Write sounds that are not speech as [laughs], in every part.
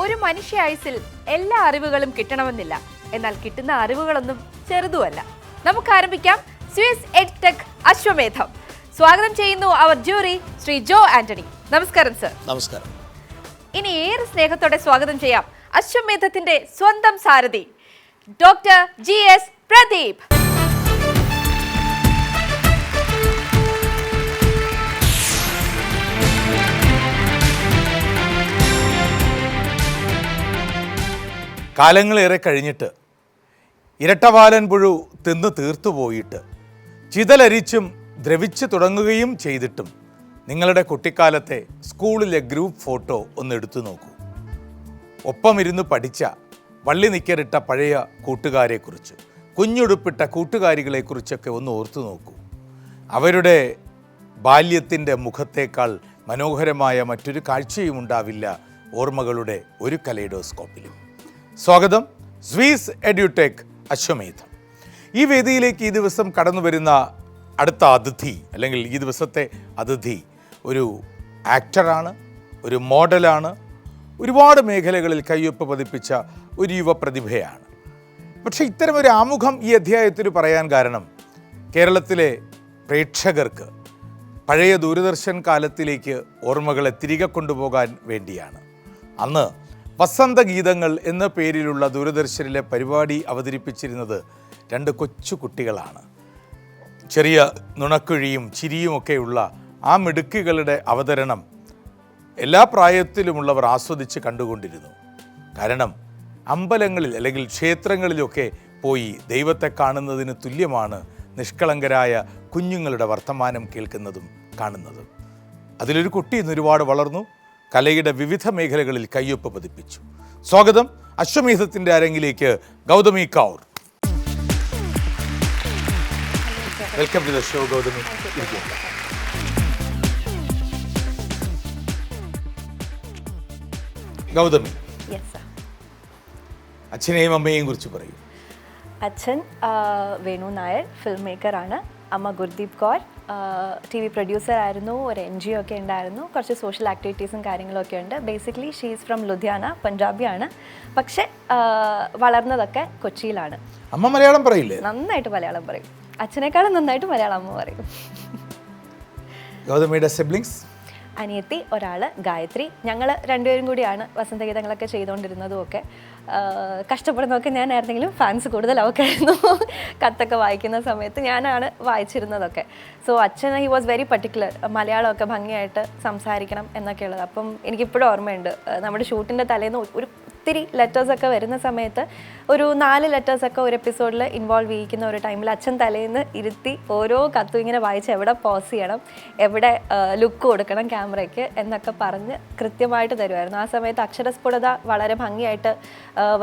ഒരു മനുഷ്യ ആയുസിൽ എല്ലാ അറിവുകളും കിട്ടണമെന്നില്ല. എന്നാൽ കിട്ടുന്ന അറിവുകളൊന്നും ചെറുതുമല്ല. നമുക്ക് ആരംഭിക്കാം. സ്വിസ് എഡ്ടെക് അശ്വമേധം. സ്വാഗതം ചെയ്യുന്നു അവർ ജൂറി ശ്രീ ജോ ആന്റണി. നമസ്കാരം സർ. നമസ്കാരം. ഇനി ഏറെ സ്നേഹത്തോടെ സ്വാഗതം ചെയ്യാം അശ്വമേധത്തിന്റെ സ്വന്തം സാരഥി ഡോക്ടർ ജി എസ് പ്രദീപ്. കാലങ്ങളേറെ കഴിഞ്ഞിട്ട് ഇരട്ടവാലൻ പുഴു തിന്ന് തീർത്തു പോയിട്ട് ചിതലരിച്ചും ദ്രവിച്ചു തുടങ്ങുകയും ചെയ്തിട്ടും നിങ്ങളുടെ കുട്ടിക്കാലത്തെ സ്കൂളിലെ ഗ്രൂപ്പ് ഫോട്ടോ ഒന്ന് എടുത്തു നോക്കൂ. ഒപ്പമിരുന്ന് പഠിച്ച വള്ളി നിക്കറിട്ട പഴയ കൂട്ടുകാരെക്കുറിച്ച് കുഞ്ഞുടുപ്പിട്ട കൂട്ടുകാരികളെക്കുറിച്ചൊക്കെ ഒന്ന് ഓർത്തു നോക്കൂ. അവരുടെ ബാല്യത്തിന്റെ മുഖത്തേക്കാൾ മനോഹരമായ മറ്റൊരു കാഴ്ചയും ഉണ്ടാവില്ല ഓർമ്മകളുടെ ഒരു കലൈഡോസ്കോപ്പിലും. സ്വാഗതം. സ്വീസ് എഡ്യൂടെക് അശ്വമേധം. ഈ വേദിയിലേക്ക് ഈ ദിവസം കടന്നു വരുന്ന അടുത്ത അതിഥി അല്ലെങ്കിൽ ഈ ദിവസത്തെ അതിഥി ഒരു ആക്ടറാണ് ഒരു മോഡലാണ് ഒരുപാട് മേഖലകളിൽ കയ്യൊപ്പ് പതിപ്പിച്ച ഒരു യുവ പ്രതിഭയാണ്. പക്ഷേ ഇത്തരം ഒരു ആമുഖം ഈ അധ്യായത്തിൽ പറയാൻ കാരണം കേരളത്തിലെ പ്രേക്ഷകർക്ക് പഴയ ദൂരദർശൻ കാലത്തിലേക്ക് ഓർമ്മകളെ തിരികെ കൊണ്ടുപോകാൻ വേണ്ടിയാണ്. അന്ന് വസന്തഗീതങ്ങൾ എന്ന പേരിലുള്ള ദൂരദർശനിലെ പരിപാടി അവതരിപ്പിച്ചിരുന്നത് രണ്ട് കൊച്ചു കുട്ടികളാണ്. ചെറിയ നുണക്കുഴിയും ചിരിയുമൊക്കെയുള്ള ആ മിടുക്കുകളുടെ അവതരണം എല്ലാ പ്രായത്തിലുമുള്ളവർ ആസ്വദിച്ച് കണ്ടുകൊണ്ടിരുന്നു. കാരണം അമ്പലങ്ങളിൽ അല്ലെങ്കിൽ ക്ഷേത്രങ്ങളിലൊക്കെ പോയി ദൈവത്തെ കാണുന്നതിന് തുല്യമാണ് നിഷ്കളങ്കരായ കുഞ്ഞുങ്ങളുടെ വർത്തമാനം കേൾക്കുന്നതും കാണുന്നതും. അതിലൊരു കുട്ടി ഇന്ന് ഒരുപാട് വളർന്നു. കലയുടെ വിവിധ മേഖലകളിൽ കയ്യൊപ്പ് പതിപ്പിച്ചു. സ്വാഗതം. അശ്വമേധത്തിന്റെ അരങ്ങിലേക്ക് Gauthami Kaur. Welcome to the show Gauthami. Gauthami. അച്ഛനെയും അമ്മയെയും കുറിച്ച് പറയും. അച്ഛൻ വേണു നായർ ഫിൽം മേക്കറാണ് അമ്മ Gurdeep Kaur. T V producer ആയിരുന്നു ഒരു എൻ ജി ഒ ഒക്കെ ഉണ്ടായിരുന്നു. കുറച്ച് സോഷ്യൽ ആക്ടിവിറ്റീസും കാര്യങ്ങളൊക്കെ ഉണ്ട്. ബേസിക്കലി ഷീസ് ഫ്രം ലുധിയാന പഞ്ചാബിയാണ് പക്ഷേ വളർന്നതൊക്കെ കൊച്ചിയിലാണ്. അമ്മ മലയാളം പറയില്ലേ? നന്നായിട്ട് മലയാളം പറയും. അച്ഛനേക്കാളും നന്നായിട്ട് മലയാളം അമ്മ പറയും. ഗൗതമിയുടെ സിബ്ലിങ്സ് അനിയത്തി ഒരാൾ ഗായത്രി. ഞങ്ങൾ രണ്ടുപേരും കൂടിയാണ് വസന്തഗീതങ്ങളൊക്കെ ചെയ്തുകൊണ്ടിരുന്നതും ഒക്കെ കഷ്ടപ്പെടുന്നതൊക്കെ ഞാനായിരുന്നെങ്കിലും ഫാൻസ് കൂടുതൽ അവക്കായിരുന്നു കത്തൊക്കെ വായിക്കുന്ന സമയത്ത് ഞാനാണ് വായിച്ചിരുന്നതൊക്കെ. സോ അച്ഛൻ ഹി വാസ് വെരി പർട്ടിക്കുലർ മലയാളമൊക്കെ ഭംഗിയായിട്ട് സംസാരിക്കണം എന്നൊക്കെയുള്ളത്. അപ്പം എനിക്കിപ്പോഴും ഓർമ്മയുണ്ട്. നമ്മുടെ ഷൂട്ടിന്റെ തലേന്ന് ഒരു ഒത്തിരി ലെറ്റേഴ്സൊക്കെ വരുന്ന സമയത്ത് ഒരു നാല് ലെറ്റേഴ്സൊക്കെ ഒരു എപ്പിസോഡിൽ ഇൻവോൾവ് ചെയ്യിക്കുന്ന ഒരു ടൈമിൽ അച്ഛൻ തലേന്ന് ഇരുത്തി ഓരോ കത്തും ഇങ്ങനെ വായിച്ച് എവിടെ പോസ് ചെയ്യണം എവിടെ ലുക്ക് കൊടുക്കണം ക്യാമറയ്ക്ക് എന്നൊക്കെ പറഞ്ഞ് കൃത്യമായിട്ട് തരുമായിരുന്നു ആ സമയത്ത് അക്ഷരസ്ഫുടത വളരെ ഭംഗിയായിട്ട്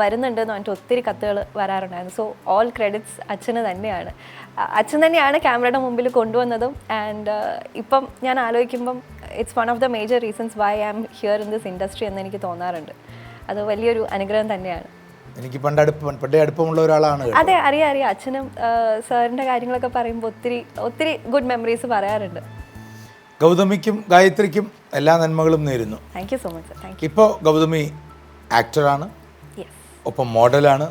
വരുന്നുണ്ട് വരുന്നുണ്ടെന്ന് പറഞ്ഞിട്ട് ഒത്തിരി കത്തുകൾ വരാറുണ്ടായിരുന്നു. സോ ഓൾ ക്രെഡിറ്റ്സ് അച്ഛന് തന്നെയാണ്. അച്ഛൻ തന്നെയാണ് ക്യാമറയുടെ മുമ്പിൽ കൊണ്ടുവന്നതും ആൻഡ് ഇപ്പം ഞാൻ ആലോചിക്കുമ്പം it's one of the major reasons why I am here in this industry എന്ന് എനിക്ക് തോന്നാറുണ്ട്. അത് വലിയൊരു അനുഗ്രഹം തന്നെയാണ്. എനിക്ക് പണ്ട് അടുപ്പം പണ്ടേ അടുപ്പമുള്ള ഒരാളാണ് അതെ അറിയാം അറിയാം. അച്ഛനും സാറിന്റെ കാര്യങ്ങളൊക്കെ പറയുമ്പോൾ ഒത്തിരി ഒത്തിരി ഗുഡ് മെമ്മറീസ് പറയാറുണ്ട്. ഗൗതമിക്കും ഗായത്രിക്കും എല്ലാ നന്മകളും നേരുന്നു. Thank you so much thank you ഇപ്പോൾ ഗൗതമി ആക്ടറാണ് ഒപ്പം മോഡലാണ്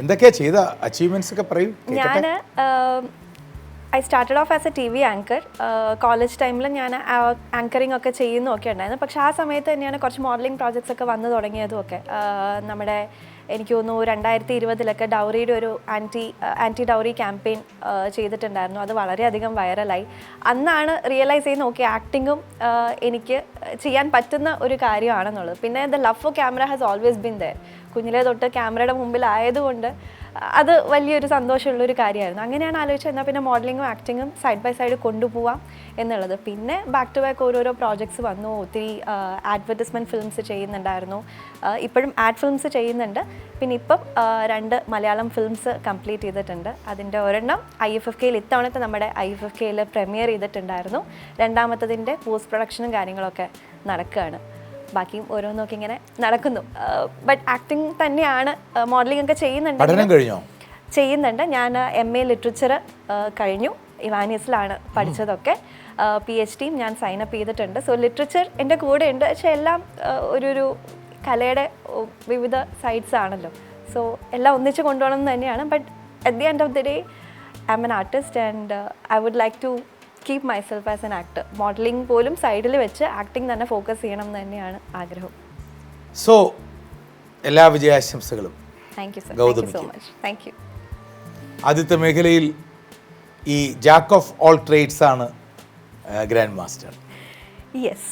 എന്തൊക്കെയാ ചെയ്ത? അച്ചീവ്മെന്റ്സ് ഒക്കെ പറയൂ ഞാൻ I started off as a T V anchor college ടൈമിൽ ഞാൻ ആങ്കറിംഗ് ഒക്കെ ചെയ്യുന്നൊക്കെ ഉണ്ടായിരുന്നു. പക്ഷേ ആ സമയത്ത് തന്നെയാണ് കുറച്ച് മോഡലിംഗ് പ്രോജക്ട്സ് ഒക്കെ വന്നു തുടങ്ങിയതും ഒക്കെ. നമ്മുടെ എനിക്ക് തോന്നുന്നു രണ്ടായിരത്തി ഇരുപതിലൊക്കെ ഡൗറിയുടെ ഒരു ആന്റി ആന്റി ഡൗറി ക്യാമ്പയിൻ ചെയ്തിട്ടുണ്ടായിരുന്നു. അത് വളരെയധികം വൈറലായി അന്നാണ് റിയലൈസ് ചെയ്യുന്ന ഓക്കെ ആക്ടിങ്ങും എനിക്ക് ചെയ്യാൻ പറ്റുന്ന ഒരു കാര്യമാണെന്നുള്ളത്. പിന്നെ the love for camera has always been there കുഞ്ഞിലെ തൊട്ട് ക്യാമറയുടെ മുമ്പിൽ ആയതുകൊണ്ട് അത് വലിയൊരു സന്തോഷമുള്ളൊരു കാര്യമായിരുന്നു. അങ്ങനെയാണ് ആലോചിച്ചത്. എന്നാൽ പിന്നെ മോഡലിങ്ങും ആക്ടിങ്ങും സൈഡ് ബൈ സൈഡ് കൊണ്ടുപോവാം എന്നുള്ളത്. പിന്നെ ബാക്ക് ടു ബാക്ക് ഓരോരോ പ്രോജക്ട്സ് വന്നു. ഒത്തിരി അഡ്വർട്ടിസ്മെന്റ് ഫിലിംസ് ചെയ്യുന്നുണ്ടായിരുന്നു. ഇപ്പോഴും ആഡ് ഫിലിംസ് ചെയ്യുന്നുണ്ട്. പിന്നെ ഇപ്പം രണ്ട് മലയാളം ഫിലിംസ് കംപ്ലീറ്റ് ചെയ്തിട്ടുണ്ട്. അതിന്റെ ഒരെണ്ണം ഐ എഫ് എഫ് കെയിൽ ഇത്തവണത്തെ നമ്മുടെ ഐ എഫ് എഫ് കെയിൽ പ്രീമിയർ ചെയ്തിട്ടുണ്ടായിരുന്നു. രണ്ടാമത്തതിന്റെ പോസ്റ്റ് പ്രൊഡക്ഷനും കാര്യങ്ങളൊക്കെ നടക്കുകയാണ്. ബാക്കിയും ഓരോന്നൊക്കെ ഇങ്ങനെ നടക്കുന്നു ബട്ട് ആക്ടിങ് തന്നെയാണ് മോഡലിംഗ് ഒക്കെ ചെയ്യുന്നുണ്ട് പഠനം കഴിഞ്ഞോ? ചെയ്യുന്നുണ്ട്. ഞാൻ എം എ ലിറ്ററേച്ചർ കഴിഞ്ഞു. ഇവാനിയസിലാണ് പഠിച്ചതൊക്കെ. പി എച്ച് ഡിയും ഞാൻ സൈൻ അപ്പ് ചെയ്തിട്ടുണ്ട്. സോ ലിറ്ററേച്ചർ എന്റെ കൂടെ ഉണ്ട് പക്ഷേ എല്ലാം ഒരു ഒരു കലയുടെ വിവിധ സൈഡ്സ് ആണല്ലോ. സോ എല്ലാം ഒന്നിച്ച് കൊണ്ടുപോകണം എന്ന് തന്നെയാണ്. But at the end of the day I'm an artist and I would like to keep myself as an actor modelling പോലും സൈഡിൽ വെച്ച് ആക്ടിങ് തന്നെ ഫോക്കസ് ചെയ്യണം എന്ന് തന്നെയാണ് ആഗ്രഹം. സോ എല്ലാ വിജയാശംസകളും. Thank you sir thank you so. Much thank you ആദ്യത്തെ മേഖലയിൽ ഈ ജാക്ക് ഓഫ് ഓൾ ട്രേഡ്സ് ആണ് grand master yes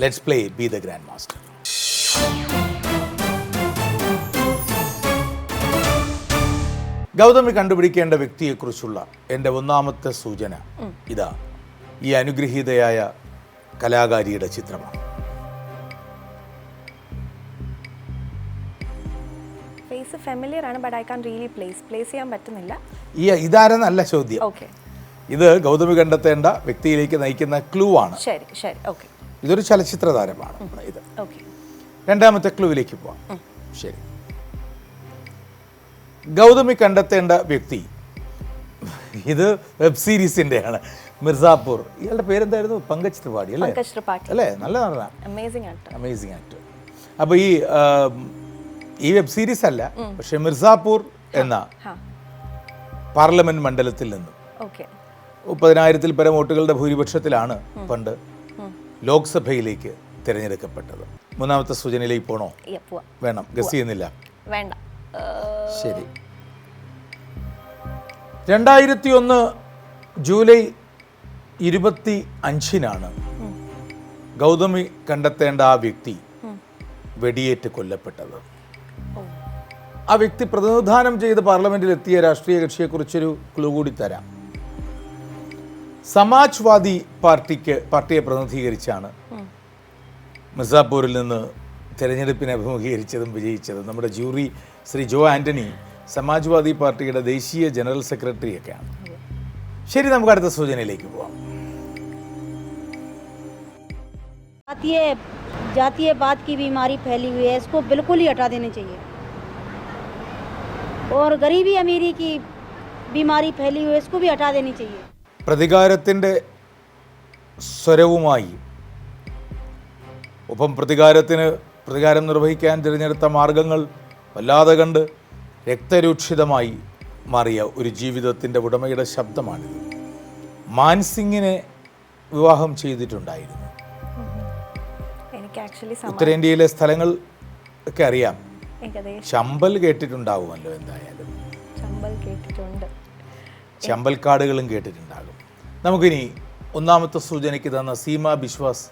let's play be the grand master Gauthami കണ്ടുപിടിക്കേണ്ട വ്യക്തിയെക്കുറിച്ചുള്ള എന്റെ ഒന്നാമത്തെ സൂചന ഇതാ. ഈ അനുഗ്രഹീതയായ കലാകാരിയുടെ ചിത്രമാണ്. ഫേസ് ഫെമിലിയർ ആണ് but I can really place place ചെയ്യാൻ പറ്റുന്നില്ല. ഈ ഇതാരെന്നല്ല ചോദ്യം. ഓക്കെ ഇത് ഗൗതമി കണ്ടെത്തേണ്ട വ്യക്തിയിലേക്ക് നയിക്കുന്ന ക്ലൂ ആണ്. ശരി ശരി ഓക്കെ ഇതൊരു ചലച്ചിത്ര താരമാണ്. ഇത്. രണ്ടാമത്തെ ക്ലൂവിലേക്ക് പോവാം. ശരി. ഗൗതമി കണ്ടെത്തേണ്ട വ്യക്തി. ഇത് വെബ് സീരീസിന്റെയാണ് മിർസാപൂർ. ഇയാളുടെ പേരെന്തായിരുന്നു? പങ്കജ് ത്രിപാഠി അല്ലേ? അല്ലേ? നല്ല അമേസിംഗ് അമേസിങ് ആക്ടർ അപ്പോൾ ഈ ഈ വെബ് സീരീസ് അല്ല പക്ഷെ മിർസാപൂർ എന്ന പാർലമെന്റ് മണ്ഡലത്തിൽ നിന്നും. മുപ്പതിനായിരത്തിൽ പരം വോട്ടുകളുടെ ഭൂരിപക്ഷത്തിലാണ് പണ്ട് ലോക്സഭയിലേക്ക് തിരഞ്ഞെടുക്കപ്പെട്ടത്. മൂന്നാമത്തെ സൂചനയിലേക്ക് പോണോ? വേണം. ഗസ് ചെയ്യുന്നില്ല. വേണ്ട. ശരി. രണ്ടായിരത്തി ഒന്ന് ജൂലൈ ഇരുപത്തി അഞ്ചിനാണ് ഗൗതമി കണ്ടെത്തേണ്ട ആ വ്യക്തി വെടിയേറ്റ് കൊല്ലപ്പെട്ടത്. ആ വ്യക്തി പ്രതിനിധാനം ചെയ്ത് പാർലമെന്റിൽ എത്തിയ രാഷ്ട്രീയ കക്ഷിയെക്കുറിച്ചൊരു ക്ലൂ കൂടി തരാം. സമാജ്വാദി പാർട്ടിക്ക് പാർട്ടിയെ പ്രതിനിധീകരിച്ചാണ് മിർസാപൂരിൽ നിന്ന് തെരഞ്ഞെടുപ്പിനെ അഭിമുഖീകരിച്ചതും വിജയിച്ചതും നമ്മുടെ ജൂറി ശ്രീ ജോ ആന്റണി സമാജ്വാദി പാർട്ടിയുടെ ദേശീയ ജനറൽ സെക്രട്ടറിയൊക്കെയാണ് ശരി നമുക്ക് അടുത്ത സൂചനയിലേക്ക് പോവാം जातीय जातीयवाद की बीमारी फैली हुई है इसको बिल्कुल ही हटा देनी चाहिए और गरीबी अमीरी की बीमारी फैली हुई है इसको भी हटा देनी चाहिए പ്രതികാരത്തിൻ്റെ സ്വരവുമായി ഒപ്പം പ്രതികാരത്തിന് പ്രതികാരം നിർവഹിക്കാൻ തിരഞ്ഞെടുത്ത മാർഗങ്ങൾ വല്ലാതെ കണ്ട് രക്തരൂക്ഷിതമായി മാറിയ ഒരു ജീവിതത്തിന്റെ ഉടമയുടെ ശബ്ദമാണിത്. മാൻസിംഗിനെ വിവാഹം ചെയ്തിട്ടുണ്ടായിരുന്നു. ഉത്തരേന്ത്യയിലെ സ്ഥലങ്ങൾ ഒക്കെ അറിയാം. ചമ്പൽ കേട്ടിട്ടുണ്ടാവുമല്ലോ എന്തായാലും. ചമ്പൽ കേട്ടിട്ടുണ്ട്. ചമ്പൽക്കാടുകളും കേട്ടിട്ടുണ്ടാകും. നമുക്കിനി ഒന്നാമത്തെ സൂചനയ്ക്ക് തന്ന സീമ ബിശ്വാസ്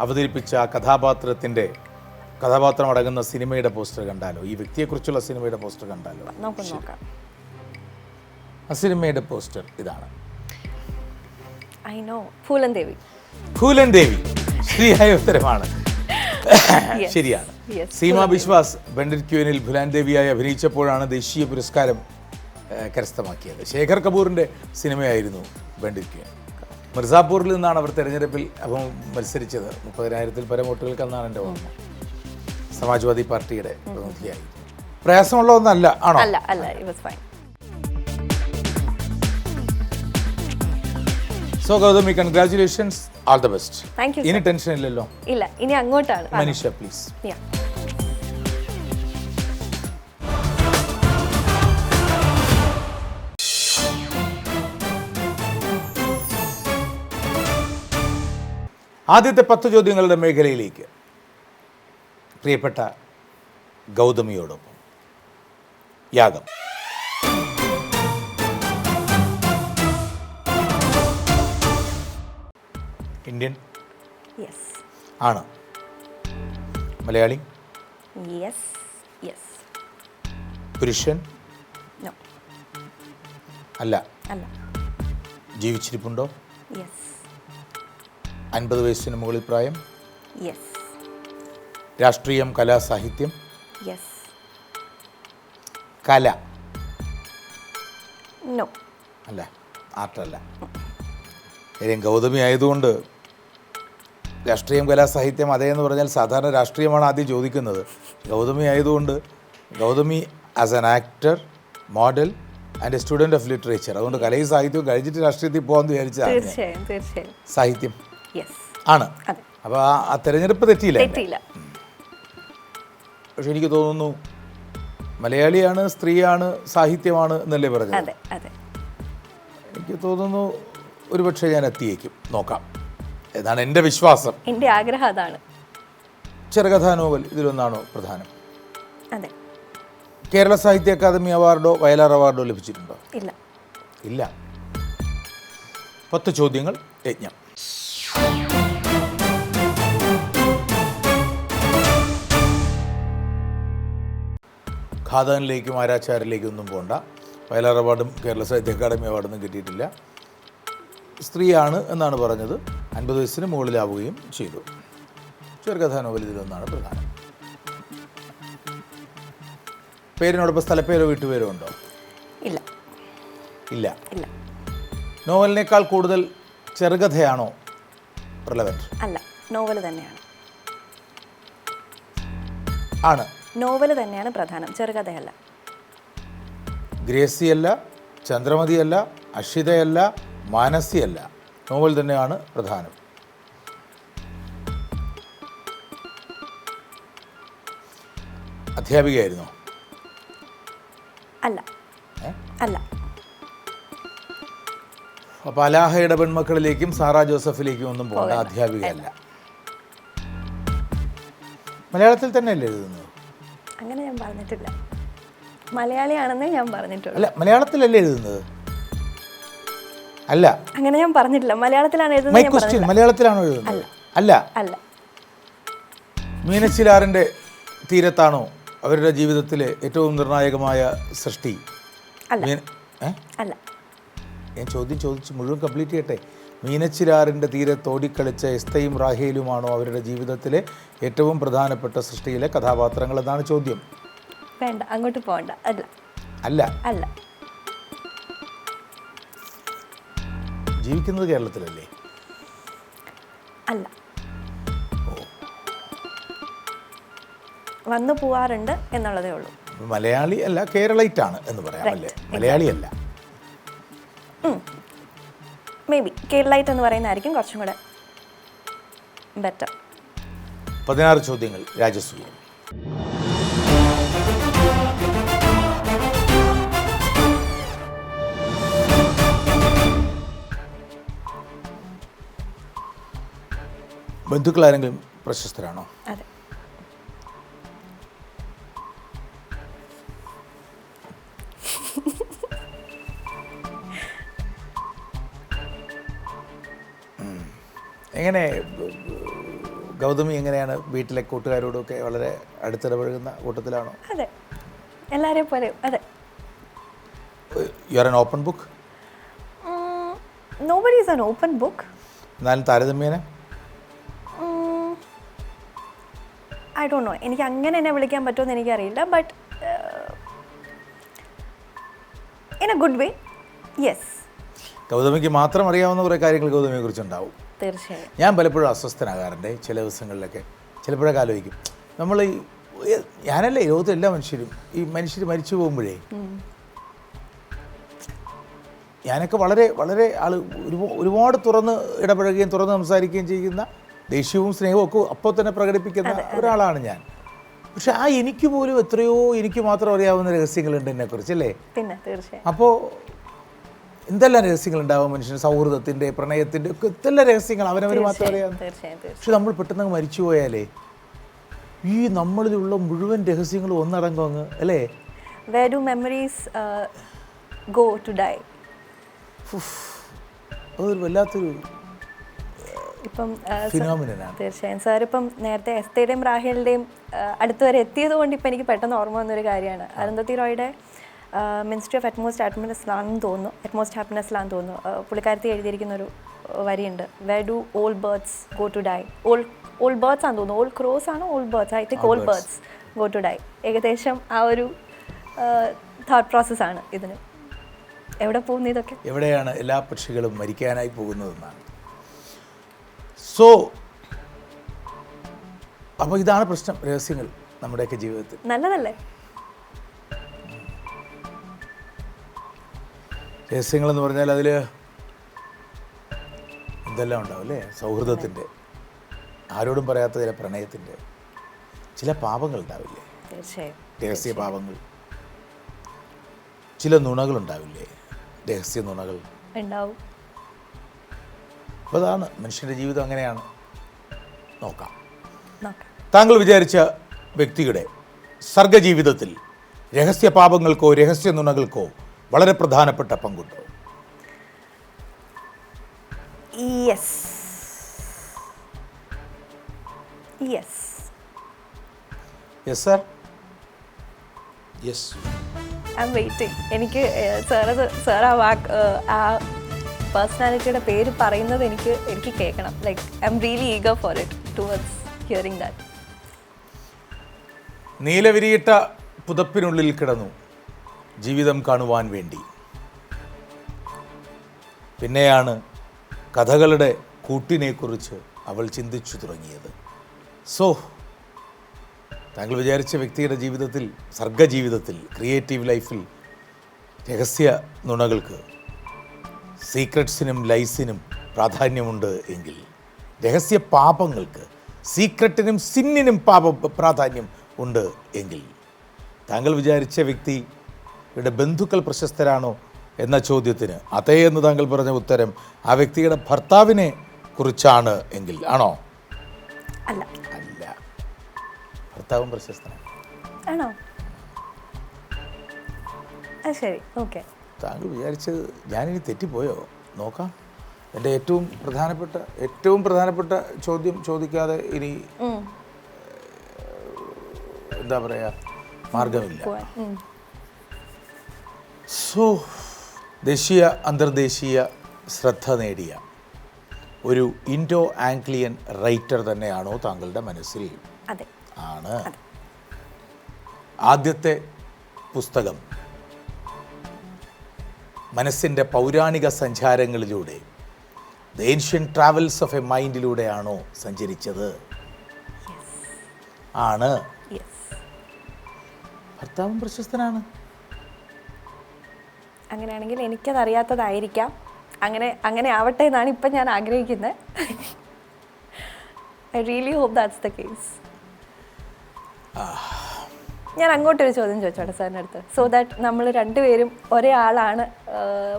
അവതരിപ്പിച്ച കഥാപാത്രത്തിന്റെ കഥാപാത്രം അടങ്ങുന്ന സിനിമയുടെ പോസ്റ്റർ കണ്ടാലോ? ഈ വ്യക്തിയെക്കുറിച്ചുള്ള സിനിമയുടെ പോസ്റ്റർ കണ്ടാലോ? നമുക്ക് നോക്കാം. ആ സിനിമയുടെ പോസ്റ്റർ ഇതാണ്. ഐ നോ ഫൂലൻ ദേവി ഫൂലൻ ദേവി ശരിയായ ഉത്തരമാണ്. ശരിയാണ്. സീമ ബിശ്വാസ് ബെൻഡിറ്റ് ക്യൂനിൽ ഫുലാൻ ദേവിയായി അഭിനയിച്ചപ്പോഴാണ് ദേശീയ പുരസ്കാരം കരസ്ഥമാക്കിയത്. ശേഖർ കപൂറിന്റെ സിനിമയായിരുന്നു ബെൻഡിറ്റ് ക്യൂൻ. മിർസാപൂരിൽ നിന്നാണ് അവർ തെരഞ്ഞെടുപ്പിൽ അപ്പം മത്സരിച്ചത്. മുപ്പതിനായിരത്തിൽ പരം വോട്ടുകൾക്കെന്നാണ് എന്റെ ഓർമ്മ. സമാജ്വാദി പാർട്ടിയുടെ പ്രതിനിധിയായി. പ്രയാസമുള്ള ഒന്നല്ല ആണോ? അല്ല അല്ല it was fine so Gauthami congratulations all the best thank you ഇനി ടെൻഷൻ ഇല്ലല്ലോ. ഇല്ല ഇനി അങ്ങോട്ടാണ്. മനീഷ പ്ലീസ്. ആദ്യത്തെ പത്ത് ചോദ്യങ്ങളുടെ മേഖലയിലേക്ക്. പ്രിയപ്പെട്ട ഗൗതമിയോടൊപ്പം. യാഗം. ഇന്ത്യൻ? ആണ്. മലയാളി? പുരുഷൻ? അല്ല. അല്ല. ജീവിച്ചിരിപ്പുണ്ടോ? അൻപത് വയസ്സിന് മുകളിൽ പ്രായം? യെസ് രാഷ്ട്രീയം കലാ സാഹിത്യം. യെസ് കല. നോ അല്ല ആർട്ടല്ല. കാര്യം ഗൗതമി ആയതുകൊണ്ട് രാഷ്ട്രീയം കലാ സാഹിത്യം അതേ എന്ന് പറഞ്ഞാൽ സാധാരണ രാഷ്ട്രീയമാണ് ആദ്യം ചോദിക്കുന്നത്. ഗൗതമി ആയതുകൊണ്ട് Gauthami as an actor model and a student of literature അതുകൊണ്ട് കലയും സാഹിത്യവും കഴിച്ചിട്ട് രാഷ്ട്രീയത്തിൽ പോകാമെന്ന് വിചാരിച്ചാൽ സാഹിത്യം. ആണ്. അപ്പോൾ ആ ആ തെരഞ്ഞെടുപ്പ് തെറ്റിയില്ല? തെറ്റിയില്ല. പക്ഷെ എനിക്ക് തോന്നുന്നു മലയാളിയാണ് സ്ത്രീയാണ് സാഹിത്യമാണ് എന്നല്ലേ പറഞ്ഞത്? അതെ അതെ. എനിക്ക് തോന്നുന്നു ഒരുപക്ഷെ ഞാൻ എത്തിയേക്കും. നോക്കാം. എന്നാണ് എന്റെ വിശ്വാസം. എന്റെ ആഗ്രഹം അതാണ്. ചെറുകഥാ നോവൽ ഇതിലൊന്നാണോ പ്രധാനം? അതെ. കേരള സാഹിത്യ അക്കാദമി അവാർഡോ വയലാർ അവാർഡോ ലഭിച്ചിട്ടുണ്ടോ? ഇല്ല. ഇല്ല. പത്ത് ചോദ്യങ്ങൾ യജ്ഞം. ഖാദാനിലേക്കും ആരാച്ചാരിലേക്കും ഒന്നും പോകണ്ട വയലാർ അവാർഡും കേരള സാഹിത്യ അക്കാദമി അവാർഡൊന്നും കിട്ടിയിട്ടില്ല. സ്ത്രീയാണ് എന്നാണ് പറഞ്ഞത്. അൻപത് വയസ്സിന് മുകളിലാവുകയും ചെയ്തു. ചെറുകഥാ നോവൽ ഇതിലൊന്നാണ് പ്രധാനം. പേരിനോടൊപ്പം സ്ഥലപ്പേരോ വീട്ടുപേരോ ഉണ്ടോ? ഇല്ല. ഇല്ല. ഇല്ല. നോവലിനേക്കാൾ കൂടുതൽ ചെറുകഥയാണോ റിലവന്റ് അല്ല നോവൽ തന്നെയാണ്. ആണ്. നോവൽ തന്നെയാണ് പ്രധാനം. ചെറുകഥയല്ല. ഗ്രേസിയല്ല ചന്ദ്രമതിയല്ല അക്ഷിതയല്ല മാനസിയല്ല. നോവൽ തന്നെയാണ് പ്രധാനം. അധ്യാപികയായിരുന്നോ? അല്ല. അല്ല. അപ്പോൾ അലാഹയുടെ പെൺമക്കളിലേക്കും സാറാ ജോസഫിലേക്കും ഒന്നും പോകേണ്ട അധ്യാപികയല്ല. മലയാളത്തിൽ തന്നെയല്ലേ എഴുതുന്നത്? അങ്ങനെ ഞാൻ പറഞ്ഞിട്ടില്ല. മലയാളിയാണെന്ന് ഞാൻ പറഞ്ഞിട്ടുള്ളൂ. അല്ല മലയാളത്തിലല്ലേ എഴുതുന്നത്? അല്ല. അങ്ങനെ ഞാൻ പറഞ്ഞിട്ടില്ല. മലയാളത്തിലാണ് മൈ എഴുതുന്നത് ക്വസ്റ്റ്യൻ മലയാളത്തിലാണ് മലയാളത്തിലാണോ എഴുതുന്നത്? അല്ല. അല്ല. മീനച്ചിലാറിന്റെ തീരത്താണോ അവരുടെ ജീവിതത്തിലെ ഏറ്റവും നിർണായകമായ സൃഷ്ടി? അല്ല. ഏ? അല്ല. ഞാൻ ചോദ്യം ചോദിച്ച് മുഴുവൻ കംപ്ലീറ്റ് ചെയ്യട്ടെ? മീനച്ചിലാറിന്റെ തീരത്ത് തോടിക്കളിച്ച എസ്തയും റാഹേലുമാണോ അവരുടെ ജീവിതത്തിലെ ഏറ്റവും പ്രധാനപ്പെട്ട സൃഷ്ടിയിലെ കഥാപാത്രങ്ങൾ എന്നാണ് ചോദ്യം. വേണ്ട അങ്ങോട്ട് പോകണ്ട. അല്ല. അല്ല. അല്ല. ജീവിക്കുന്നത് കേരളത്തിലല്ലേ? അല്ല. വന്നു പോവാറുണ്ട് എന്നുള്ളതേ ഉള്ളൂ. മലയാളി അല്ല കേരളൈറ്റ് എന്ന് പറയാം അല്ലേ? മലയാളിയല്ല. മേ ബി കേരളൈറ്റ് എന്ന് പറയുന്നതായിരിക്കും കുറച്ചും കൂടെ ബെറ്റർ പതിനാറ് ചോദ്യങ്ങൾ രാജസൂയ. ബന്ധുക്കൾ ആരെങ്കിലും പ്രശസ്തരാണോ? അതെ. എങ്ങനെ ഗൗതമി എങ്ങനെയാണ് വീട്ടിലെ കൂട്ടുകാരോടൊക്കെ വളരെ അടുത്തിടപഴകുന്ന കൂട്ടത്തിലാണോ? അതെ. എല്ലാവരെയും പോലെ അതെ. You are an open book nobody is an open book എന്നാലും താരതമ്യേന? ഐ ഡോണ്ട് നോ എനിക്ക് അങ്ങനെ എന്നെ വിളിക്കാൻ പറ്റുമെന്ന് എനിക്കറിയില്ല but in a good way yes ഗൗതമിക്ക് മാത്രം അറിയാവുന്ന കുറേ കാര്യങ്ങൾ ഗൗതമിയെ കുറിച്ചുണ്ടാവും. തീർച്ചയായും. ഞാൻ പലപ്പോഴും അസ്വസ്ഥനാകാറുണ്ട് ചില ദിവസങ്ങളിലൊക്കെ. ചിലപ്പോഴൊക്കെ ആലോചിക്കും. നമ്മൾ ഈ ഞാനല്ലേ ലോകത്തെ എല്ലാ മനുഷ്യരും ഈ മനുഷ്യർ മരിച്ചു പോകുമ്പോഴേ ഞാനൊക്കെ വളരെ വളരെ ആൾ ഒരുപാട് തുറന്ന് ഇടപഴകുകയും തുറന്ന് സംസാരിക്കുകയും ചെയ്യുന്ന ദേഷ്യവും സ്നേഹവും ഒക്കെ അപ്പോൾ തന്നെ പ്രകടിപ്പിക്കുന്ന ഒരാളാണ് ഞാൻ. പക്ഷെ ആ എനിക്ക് പോലും എത്രയോ എനിക്ക് മാത്രം അറിയാവുന്ന രഹസ്യങ്ങളുണ്ട് എന്നെക്കുറിച്ച് അല്ലേ? അപ്പോൾ എന്തെല്ലാം രഹസ്യങ്ങൾ ഉണ്ടാവും മനുഷ്യന്? സൗഹൃദത്തിന്റെ പ്രണയത്തിന്റെ ഒക്കെ എന്തെല്ലാം രഹസ്യങ്ങൾ? അവനവന് മാത്രം അറിയാം പക്ഷെ നമ്മൾ പെട്ടെന്ന് മരിച്ചു പോയാലേ ഈ നമ്മളിലുള്ള മുഴുവൻ രഹസ്യങ്ങളും ഒന്നടങ്കം അങ്ങ് അല്ലേ? Where do memories uh, go to die? അതൊരു വല്ലാത്തൊരു ഇപ്പം തീർച്ചയായും. സാർ ഇപ്പം നേരത്തെ എസ്തയുടെയും റാഹേലിന്റെയും അടുത്ത് വരെ എത്തിയത് കൊണ്ട് ഇപ്പം എനിക്ക് പെട്ടെന്ന് ഓർമ്മ വന്നൊരു കാര്യമാണ്. അരുന്ധതി റോയുടെ മിനിസ്ട്രി ഓഫ് അറ്റ്മോസ്റ്റ് ഹാപ്പിനെസ്സിലാണെന്ന് തോന്നുന്നു. അറ്റ്മോസ്റ്റ് ഹാപ്പിനെസ്സിലാണെന്ന് തോന്നുന്നു. പുള്ളിക്കാരത്തി എഴുതിയിരിക്കുന്ന ഒരു വരിയുണ്ട്. Where do all birds go to die all all birds ആണെന്ന് തോന്നുന്നു. ഓൾ ക്രോസ് ആണ് all birds I think all birds go to die ഏകദേശം ആ ഒരു തോട്ട് പ്രോസസ്സാണ് ഇതിന്. എവിടെ പോകുന്നു ഇതൊക്കെ? എവിടെയാണ് എല്ലാ പക്ഷികളും മരിക്കാനായി പോകുന്നതെന്നാണ്. സോ അപ്പോൾ ഇതാണ് പ്രശ്നം രഹസ്യങ്ങൾ നമ്മുടെയൊക്കെ ജീവിതത്തിൽ. നല്ലതല്ലേ? രഹസ്യങ്ങൾ എന്ന് പറഞ്ഞാൽ അതിൽ ഇതെല്ലാം ഉണ്ടാവും അല്ലേ? സൗഹൃദത്തിന്റെ ആരോടും പറയാത്ത ചില പ്രണയത്തിന്റെ ചില പാപങ്ങൾ ഉണ്ടാവില്ലേ? രഹസ്യ പാപങ്ങൾ. ചില നുണകൾ ഉണ്ടാവില്ലേ? രഹസ്യ നുണകൾ. ഉണ്ടാവും. അതാണ് മനുഷ്യന്റെ ജീവിതം അങ്ങനെയാണ്. നോക്കാം. താങ്കൾ വിചാരിച്ച വ്യക്തിയുടെ സർഗജീവിതത്തിൽ രഹസ്യ പാപങ്ങൾക്കോ രഹസ്യ നുണകൾക്കോ വളരെ പ്രധാനപ്പെട്ട പങ്കുണ്ട്. Yes yes yes sir yes I'm waiting എനിക്ക് സാറത് സാർ ആ വാക്ക് ആ പേഴ്സണാലിറ്റിയുടെ പേര് പറയുന്നത് എനിക്ക് എനിക്ക് കേൾക്കണം. Like I'm really eager for it towards hearing that നീലവിരിയിട്ട പുതപ്പിനുള്ളിൽ കിടന്നു. ജീവിതം കാണുവാൻ വേണ്ടി. പിന്നെയാണ് കഥകളുടെ കൂട്ടിനെക്കുറിച്ച് അവൾ ചിന്തിച്ചു തുടങ്ങിയത്. സോ താങ്കൾ വിചാരിച്ച വ്യക്തിയുടെ ജീവിതത്തിൽ സർഗജീവിതത്തിൽ ക്രിയേറ്റീവ് ലൈഫിൽ രഹസ്യ നുണകൾക്ക് സീക്രട്സിനും ലൈസിനും പ്രാധാന്യമുണ്ട് എങ്കിൽ രഹസ്യ പാപങ്ങൾക്ക് സീക്രട്ടിനും സിന്നിനും പാപ പ്രാധാന്യം ഉണ്ട് എങ്കിൽ താങ്കൾ വിചാരിച്ച വ്യക്തിയുടെ ബന്ധുക്കൾ പ്രശസ്തരാണോ എന്ന ചോദ്യത്തിന് അതേ എന്ന് താങ്കൾ പറഞ്ഞ ഉത്തരം ആ വ്യക്തിയുടെ ഭർത്താവിനെ കുറിച്ചാണ് എങ്കിൽ ആണോ? അല്ല. അല്ല. ഭർത്താവും പ്രശസ്തനാണ്. ആണോ? ശരി. ഓക്കെ. താങ്കൾ വിചാരിച്ചത് ഞാനിനി തെറ്റിപ്പോയോ? നോക്കാം. എന്റെ ഏറ്റവും പ്രധാനപ്പെട്ട ഏറ്റവും പ്രധാനപ്പെട്ട ചോദ്യം ചോദിക്കാതെ ഇനി എന്താ പറയുക മാർഗമില്ല സോ ദേശീയ അന്തർദേശീയ ശ്രദ്ധ നേടിയ ഒരു ഇൻഡോ ആംഗ്ലിയൻ റൈറ്റർ തന്നെയാണോ താങ്കളുടെ മനസ്സിൽ? അതെ. ആണ്. ആദ്യത്തെ പുസ്തകം മനസ്സിന്റെ പൗരാണിക സഞ്ചാരങ്ങളിലൂടെ the ancient travels of a മൈൻഡിലൂടെയാണോ സഞ്ചരിച്ചത്? ആണ്. ഭർത്താവും പ്രശസ്തനാണ്. അങ്ങനെയാണെങ്കിൽ എനിക്കത് അറിയാത്തതായിരിക്കാം അങ്ങനെ അങ്ങനെ ആവട്ടെ എന്നാണ് ഇപ്പം ഞാൻ ആഗ്രഹിക്കുന്നത്. I really hope that's the case ഞാൻ അങ്ങോട്ടൊരു ചോദ്യം ചോദിച്ചോട്ടെ സാറിന്റെ അടുത്ത്. സോ ദാറ്റ് നമ്മൾ രണ്ടുപേരും ഒരേ ആളാണ്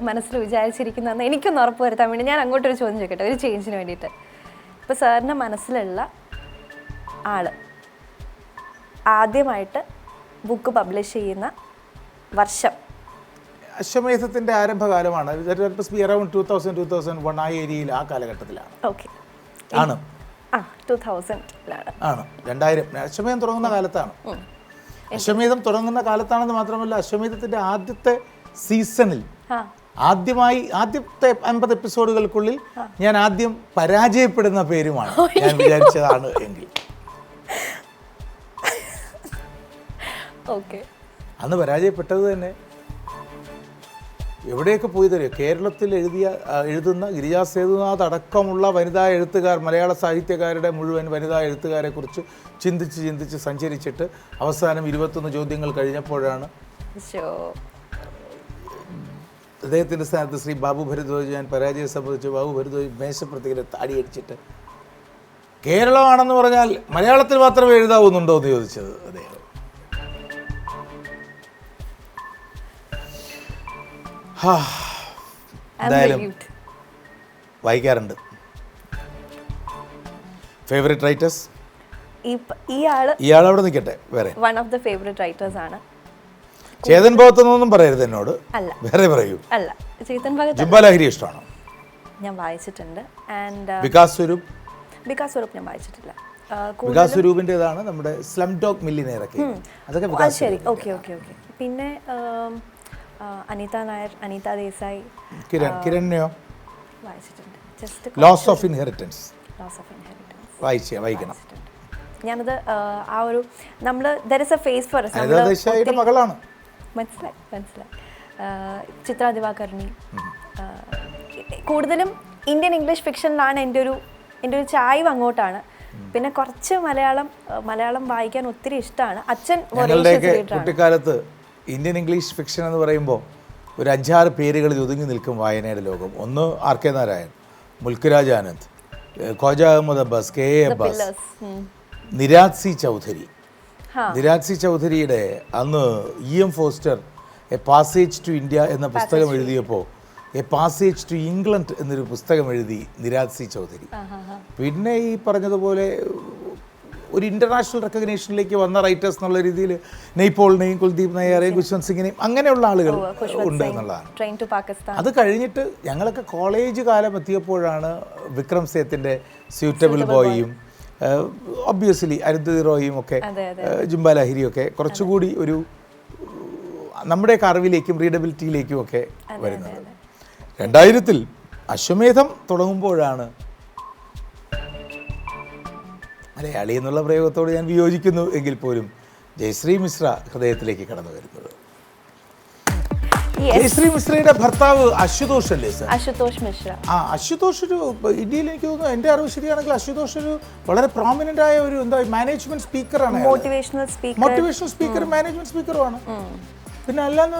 മനസ്സിൽ വിചാരിച്ചിരിക്കുന്നതെന്ന് എനിക്കൊന്ന് ഉറപ്പ് വരുത്താൻ വേണ്ടി ഞാൻ അങ്ങോട്ടൊരു ചോദ്യം ചോദിക്കട്ടെ ഒരു ചേഞ്ചിന് വേണ്ടിയിട്ട്. ഇപ്പോൾ സാറിന്റെ മനസ്സിലുള്ള ആൾ ആദ്യമായിട്ട് ബുക്ക് പബ്ലിഷ് ചെയ്യുന്ന വർഷം അശ്വമേധത്തിന്റെ ആരംഭകാലമാണ്. Be around two thousand two thousand one ആ ഏരിയയിൽ ആ കാലഘട്ടത്തിലാണ്. ഓക്കെ ആണ്. ആണ്. രണ്ടായിരം. അശ്വമേധം തുടങ്ങുന്ന കാലത്താണ്. അശ്വമേധം തുടങ്ങുന്ന കാലത്താണെന്ന് മാത്രമല്ല അശ്വമേധത്തിന്റെ ആദ്യത്തെ സീസണിൽ ആദ്യമായി ആദ്യത്തെ അൻപത് എപ്പിസോഡുകൾക്കുള്ളിൽ ഞാൻ ആദ്യം പരാജയപ്പെടുന്ന പേരുമാണ്. ഞാൻ വിചാരിച്ചതാണ് എങ്കിൽ. [laughs] അന്ന് പരാജയപ്പെട്ടത് തന്നെ എവിടെയൊക്കെ പോയി തരിക കേരളത്തിൽ എഴുതിയ എഴുതുന്ന ഗിരിജാ സേതുനാഥ് അടക്കമുള്ള വനിതാ എഴുത്തുകാർ മലയാള സാഹിത്യകാരുടെ മുഴുവൻ വനിതാ എഴുത്തുകാരെക്കുറിച്ച് ചിന്തിച്ച് ചിന്തിച്ച് സഞ്ചരിച്ചിട്ട് അവസാനം ഇരുപത്തൊന്ന് ചോദ്യങ്ങൾ കഴിഞ്ഞപ്പോഴാണ് അദ്ദേഹത്തിന്റെ സ്ഥാനത്ത് ശ്രീ ബാബു ഭരദ്വാജ് ഞാൻ പരാജയം സംബന്ധിച്ച് ബാബു ഭരദ്വാജ് മേശപ്പുറത്തേക്ക് താടി അടിച്ചിട്ട് കേരളമാണെന്ന് പറഞ്ഞാൽ മലയാളത്തിൽ മാത്രമേ എഴുതാവുന്നുണ്ടോ എന്ന് ചോദിച്ചത് അദ്ദേഹം. എന്തായാലും വായിക്കാറുണ്ട്. ഫേവറേറ്റ് റൈറ്റേഴ്സ് ഇയാൾ അവിടെ നിൽക്കട്ടെ വേറെ. One of the favourite writers ആണ്. ചേതൻ ഭഗത്തൊന്നും പറയരുത് എന്നോട്. അല്ല. വേറെ പറയൂ. അല്ല. ചേതൻ ഭഗത് ജുബ ലഹരി ഇഷ്ടമാണോ? ഞാൻ വായിച്ചിട്ടുണ്ട്. ആൻഡ് വികാസ് സ്വരൂപ്? വികാസ് സ്വരൂപ് ഞാൻ വായിച്ചിട്ടില്ല. കൂ- വികാസ് സ്വരൂപിന്റെതാണ് നമ്മുടെ സ്ലം ഡോഗ് മില്ലിനെയറൊക്കെ അതൊക്കെ ശരി. ഓക്കെ ഓക്കെ ഓക്കെ പിന്നെ ആ, അനിത നായർ അനിത ദേശായി. കിരൺ കിരണ്യോ വായിച്ചിട്ടുണ്ട്. Just loss of inheritance loss of inheritance വായിച്ചേ വായിക്കണം. ഞാനത് ആ, ഒരു നമ്മൾ there is a phase for മകളാണ്. മനസ്സിലായി മനസ്സിലായി. ചിത്ര ദിവാകർണി കൂടുതലും ഇന്ത്യൻ ഇംഗ്ലീഷ് ഫിക്ഷനിലാണ് എന്റെ ഒരു എന്റെ ഒരു ചായ്വ് അങ്ങോട്ടാണ്. പിന്നെ കുറച്ച് മലയാളം മലയാളം വായിക്കാൻ ഒത്തിരി ഇഷ്ടമാണ് അച്ഛൻ കുട്ടിക്കാലത്ത് ഇന്ത്യൻ ഇംഗ്ലീഷ് ഫിക്ഷൻ എന്ന് പറയുമ്പോൾ ഒരു അഞ്ചാറ് പേരുകളിൽ ഒതുങ്ങി നിൽക്കും വായനയുടെ ലോകം. ഒന്ന് R K Narayan Mulk Raj Anand Khoja Khwaja Ahmad Abbas K A Abbas Nirad C Chaudhuri. Nirad C ചൗധരിയുടെ അന്ന് E M Forster a passage to India എന്ന പുസ്തകം എഴുതിയപ്പോൾ എ പാസേജ് ടു ഇംഗ്ലണ്ട് എന്നൊരു പുസ്തകം എഴുതി നിരാജ് സി ചൗധരി. പിന്നെ ഈ പറഞ്ഞതുപോലെ ഒരു ഇന്റർനാഷണൽ റെക്കഗ്നേഷനിലേക്ക് വന്ന റൈറ്റേഴ്സ് എന്നുള്ള രീതിയിൽ നെയ്പോളിനെയും കുൽദീപ് നയ്യാറേയും ഖുശ്വന്ത് സിംഗിനെയും അങ്ങനെയുള്ള ആളുകൾ ഉണ്ട് എന്നുള്ളതാണ് ട്രെയിൻ ടു പാകിസ്ഥാൻ അത് കഴിഞ്ഞിട്ട് ഞങ്ങളൊക്കെ കോളേജ് കാലം എത്തിയപ്പോഴാണ് വിക്രം സേത്തിന്റെ സ്യൂറ്റബിൾ ബോയിയും ഒബ്വിയസ്ലി അരുന്ധതി റോയും ഒക്കെ ജുംബ ലഹരിയും ഒക്കെ കുറച്ചുകൂടി ഒരു നമ്മുടെ അറിവിലേക്കും റീഡബിലിറ്റിയിലേക്കും ഒക്കെ വരുന്നത്. രണ്ടായിരത്തിൽ അശ്വമേധം തുടങ്ങുമ്പോഴാണ് മലയാളി എന്നുള്ള പ്രയോഗത്തോട് ഞാൻ വിയോജിക്കുന്നു എങ്കിൽ പോലും ജയശ്രീ മിശ്ര ഹൃദയത്തിലേക്ക് കടന്നു വരുന്നത്. ജയശ്രീ മിശ്രയുടെ ഭർത്താവ് അശുതോഷ് അല്ലേ സർ? അശുതോഷ് മിശ്ര. ആ അശുതോഷ് ഒരു ഇന്ത്യയിൽ എനിക്ക് തോന്നുന്നു എന്റെ അറിവ് ശരിയാണെങ്കിൽ അശുതോഷ് ഒരു വളരെ പ്രോമിനന്റ് ആയ ഒരു എന്താ management സ്പീക്കറാണ് motivational speaker motivational speaker management സ്പീക്കറുമാണ് പിന്നെ അല്ലാന്ന്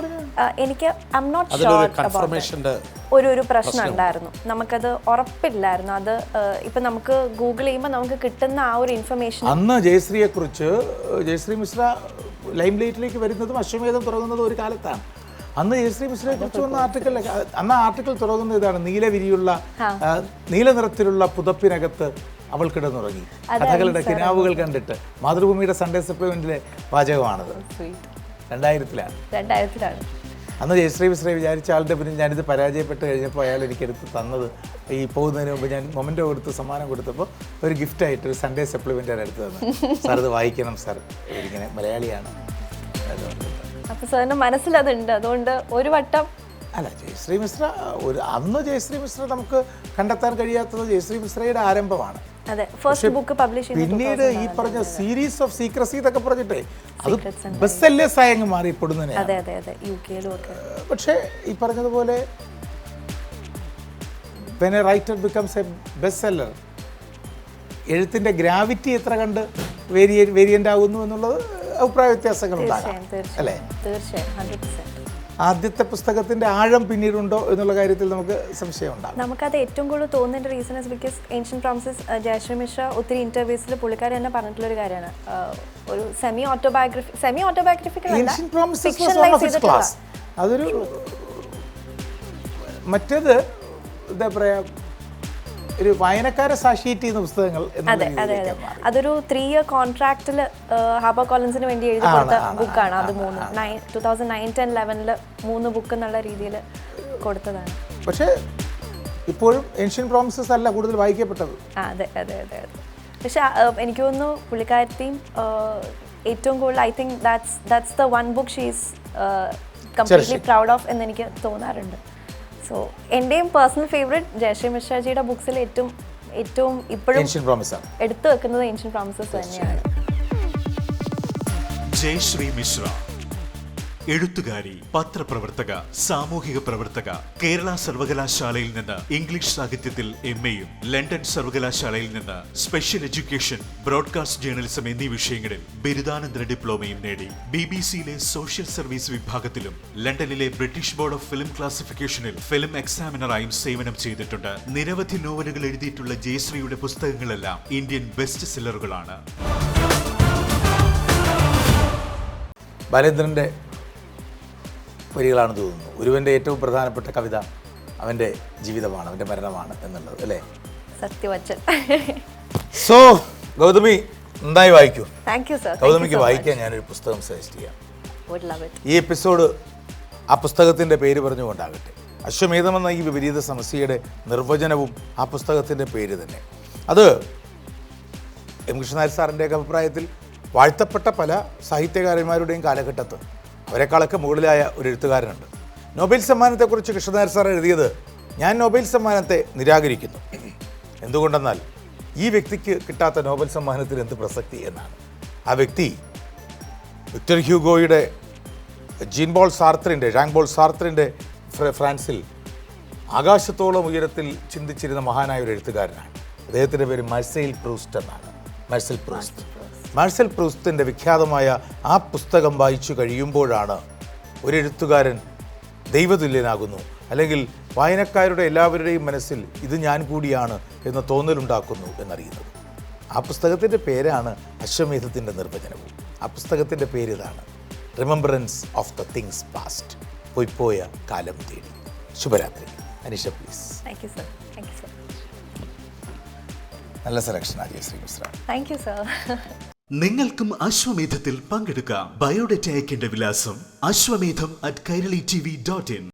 എനിക്ക് ഐ നോട്ട് ഷുവർ ഒരു ഒരു പ്രശ്നം ഉണ്ടായിരുന്നു. നമുക്കത് ഉറപ്പില്ലായിരുന്നു. അത് ഇപ്പൊ നമുക്ക് ഗൂഗിൾ ചെയ്യുമ്പോൾ നമുക്ക് കിട്ടുന്ന ആ ഒരു ഇൻഫർമേഷൻ അന്ന് ജയശ്രീയെ കുറിച്ച് ജയശ്രീ മിശ്ര ലൈം ലൈറ്റിലേക്ക് വരുന്നതും അശ്വമേധം തുടങ്ങുന്നതും ഒരു കാലത്താണ്. അന്ന് ജയശ്രീ മിശ്രയെ കുറിച്ച് വന്ന ആർട്ടിക്കൽ അന്ന് ആർട്ടിക്കൽ തുടങ്ങുന്ന ഇതാണ്. നീലവിരിയുള്ള നീല നിറത്തിലുള്ള പുതപ്പിനകത്ത് അവൾ കിടന്നുറങ്ങി. കഥകളുടെ കിനാവുകൾ കണ്ടിട്ട്. മാതൃഭൂമിയുടെ സൺഡേ സപ്ലിമെന്റിലെ പാചകമാണത് രണ്ടായിരത്തിലാണ്. രണ്ടായിരത്തിലാണ്. അന്ന് ജയശ്രീ മിശ്രയെ വിചാരിച്ച ആളുടെ പിന്നെ ഞാനിത് പരാജയപ്പെട്ട് കഴിഞ്ഞപ്പോൾ അയാൾ എനിക്കെടുത്ത് തന്നത്. ഈ പോകുന്നതിന് മുമ്പ് ഞാൻ മൊമെന്റോ കൊടുത്ത് സമ്മാനം കൊടുത്തപ്പോൾ ഒരു ഗിഫ്റ്റ് ആയിട്ട് ഒരു സൺഡേ സപ്ലിമെന്റ് ആണ് എടുത്ത് തന്നത് [laughs] സാർ ഇത് വായിക്കണം സാർ. ഇവരിങ്ങനെ മലയാളിയാണ്. അപ്പോൾ അപ്പൊ മനസ്സിലതുണ്ട് അതുകൊണ്ട് ഒരു വട്ടം അല്ല ജയശ്രീ മിശ്ര ഒരു അന്ന് ജയശ്രീ മിശ്ര നമുക്ക് കണ്ടെത്താൻ കഴിയാത്തത് ജയശ്രീ മിശ്രയുടെ ആരംഭമാണ്. അതെ ഫസ്റ്റ് ബുക്ക് പബ്ലിഷ് പിന്നീട് ഈ പറഞ്ഞ സീരീസ് ഓഫ് സീക്രസി എന്നൊക്കെ പറഞ്ഞിട്ടേ അത് ബെസ്റ്റ് സെല്ലേഴ്സ് ആയങ്ങ് മാറിപ്പെടുന്നതിനെ അതെ അതെ അതെ യു കെയിലും ഒക്കെ. പക്ഷേ ഈ പറഞ്ഞതുപോലെ when a writer becomes a best seller എഴുത്തിന്റെ ഗ്രാവിറ്റി എത്ര കണ്ട് വേരിയ വേരിയന്റ് ആകുന്നു എന്നുള്ളത് അഭിപ്രായ വ്യത്യാസങ്ങൾ ഉണ്ടാകാം അല്ലേ? തീർച്ചയായും ആദ്യത്തെ പുസ്തകത്തിന്റെ ആഴം പിന്നീടുണ്ടോ എന്നുള്ള കാര്യത്തിൽ നമുക്ക് സംശയം ഉണ്ടാകും. നമുക്കത് ഏറ്റവും കൂടുതൽ തോന്നുന്ന reason is because ancient promises Jayashree Mishra ഒത്തിരി ഇന്റർവ്യൂസിൽ പുള്ളിക്കാരൻ തന്നെ പറഞ്ഞിട്ടുള്ള ഒരു കാര്യമാണ് ഒരു സെമി ഓട്ടോബയോഗ്രഫി സെമി ഓട്ടോബയോഗ്രഫിക്കൽ അതൊരു മറ്റേത് എന്താ പറയുക ഒരു വായനക്കാരെ സാക്ഷിയേറ്റ് ചെയ്യുന്ന പുസ്തകങ്ങൾ എന്നുള്ള അതെ അതെ അതെ. അതൊരു ത്രീ ഇയർ കോൺട്രാക്റ്റിൽ ഹാബ കോളൻസിന് വേണ്ടി എഴുതി കൊടുത്ത ബുക്കാണ് അത് മൂന്ന് nine two thousand nine ten ലെവനിൽ മൂന്ന് ബുക്ക് എന്നുള്ള രീതിയിൽ കൊടുത്തതാണ്. പക്ഷേ ഇപ്പോഴും ഏൻഷ്യൻ പ്രോമിസസ് അല്ല കൂടുതൽ വായിക്കപ്പെട്ടത്. അതെ അതെ അതെ അതെ. പക്ഷെ എനിക്ക് തോന്നുന്നു പുള്ളിക്കാരത്തെയും ഏറ്റവും കൂടുതൽ I think that's that's the one book she's completely proud of എന്ന് എനിക്ക് തോന്നാറുണ്ട്. സോ എന്റെയും പേഴ്സണൽ ഫേവറേറ്റ് ജയശ്രീ മിശ്രാജിയുടെ ബുക്സിൽ ഏറ്റവും ഏറ്റവും ഇപ്പോഴും എടുത്തു വെക്കുന്നത് ഏൻഷ്യൻ പ്രോമിസസ് തന്നെയാണ്. ജയശ്രീ മിശ്ര. എഴുത്തുകാരി പത്രപ്രവർത്തക സാമൂഹിക പ്രവർത്തക കേരള സർവകലാശാലയിൽ നിന്ന് ഇംഗ്ലീഷ് സാഹിത്യത്തിൽ എം എയും ലണ്ടൻ സർവകലാശാലയിൽ നിന്ന് സ്പെഷ്യൽ എഡ്യൂക്കേഷൻ ബ്രോഡ്കാസ്റ്റ് ജേർണലിസം എന്നീ വിഷയങ്ങളിൽ ബിരുദാനന്തര ഡിപ്ലോമയും നേടി. ബി ബി സിയിലെ സോഷ്യൽ സർവീസ് വിഭാഗത്തിലും ലണ്ടനിലെ ബ്രിട്ടീഷ് ബോർഡ് ഓഫ് ഫിലിം ക്ലാസിഫിക്കേഷനിൽ ഫിലിം എക്സാമിനറായും സേവനം ചെയ്തിട്ടുണ്ട്. നിരവധി നോവലുകൾ എഴുതിയിട്ടുള്ള ജയശ്രീയുടെ പുസ്തകങ്ങളെല്ലാം ഇന്ത്യൻ ബെസ്റ്റ് സെല്ലറുകളാണ്. ബാലേന്ദ്രന്റെ വരികളാണ് തോന്നുന്നു. ഒരുവന്റെ ഏറ്റവും പ്രധാനപ്പെട്ട കവിത അവന്റെ ജീവിതമാണ് അവന്റെ മരണമാണ് എന്നുള്ളത് അല്ലേ? സത്യവച്ചൻ. സോ ഗൗതമി നന്നായി വായിക്കൂ. താങ്ക് യു സർ ഗൗതമിക്ക് വായിക്കാൻ ഞാനൊരു പുസ്തകം സജസ്റ്റ് ചെയ്യാം. ഈ എപ്പിസോഡ് ആ പുസ്തകത്തിന്റെ പേര് പറഞ്ഞുകൊണ്ടാകട്ടെ. അശ്വമേധം എന്ന ഈ വിപരീത സമസ്യയുടെ നിർവചനവും ആ പുസ്തകത്തിന്റെ പേര് തന്നെ. അത് എം കൃഷ്ണനായർ സാറിന്റെയൊക്കെ അഭിപ്രായത്തിൽ വാഴ്ത്തപ്പെട്ട പല സാഹിത്യകാരന്മാരുടെയും കാലഘട്ടത്ത് അവരെക്കാളൊക്കെ മുകളിലായ ഒരു എഴുത്തുകാരനുണ്ട്. നൊബേൽ സമ്മാനത്തെക്കുറിച്ച് കൃഷ്ണനായർ സാർ എഴുതിയത് ഞാൻ നൊബേൽ സമ്മാനത്തെ നിരാകരിക്കുന്നു. എന്തുകൊണ്ടെന്നാൽ ഈ വ്യക്തിക്ക് കിട്ടാത്ത നോബൽ സമ്മാനത്തിന് എന്ത് പ്രസക്തി എന്നാണ്. ആ വ്യക്തി വിക്ടർ ഹ്യൂഗോയുടെ ജീൻ ബോൾ സാർത്തറിന്റെ സാർത്രിന്റെ ബോൾ ഫ്രാൻസിൽ ആകാശത്തോളം ഉയരത്തിൽ ചിന്തിച്ചിരുന്ന മഹാനായ ഒരു എഴുത്തുകാരനാണ്. അദ്ദേഹത്തിന്റെ പേര് മർസെയിൽ പ്രൂസ്റ്റ് എന്നാണ്. മർസൽ പ്രൂസ്റ്റ്. മർസൽ പ്രൂസ്റ്റിന്റെ വിഖ്യാതമായ ആ പുസ്തകം വായിച്ചു കഴിയുമ്പോഴാണ് ഒരു എഴുത്തുകാരൻ ദൈവതുല്യനാകുന്നു. അല്ലെങ്കിൽ വായനക്കാരുടെ എല്ലാവരുടെയും മനസ്സിൽ ഇത് ഞാൻ കൂടിയാണ് എന്ന തോന്നലുണ്ടാക്കുന്നു എന്നറിയുന്നത്. ആ പുസ്തകത്തിന്റെ പേരാണ് അശ്വമേധത്തിന്റെ നിർവചനവും. ആ പുസ്തകത്തിന്റെ പേര് ഇതാണ് remembrance of the things past പോയിപ്പോയ കാലം തേടി. ശുഭരാത്രി. Aneesha please thank you sir thank you sir നല്ല selection Arya Sree Mishra. Thank you sir നിങ്ങൾക്കും അശ്വമേധത്തിൽ പങ്കെടുക്കാം. ബയോഡേറ്റ അയക്കേണ്ട വിലാസം Ashwamedham at Kairali T V dot in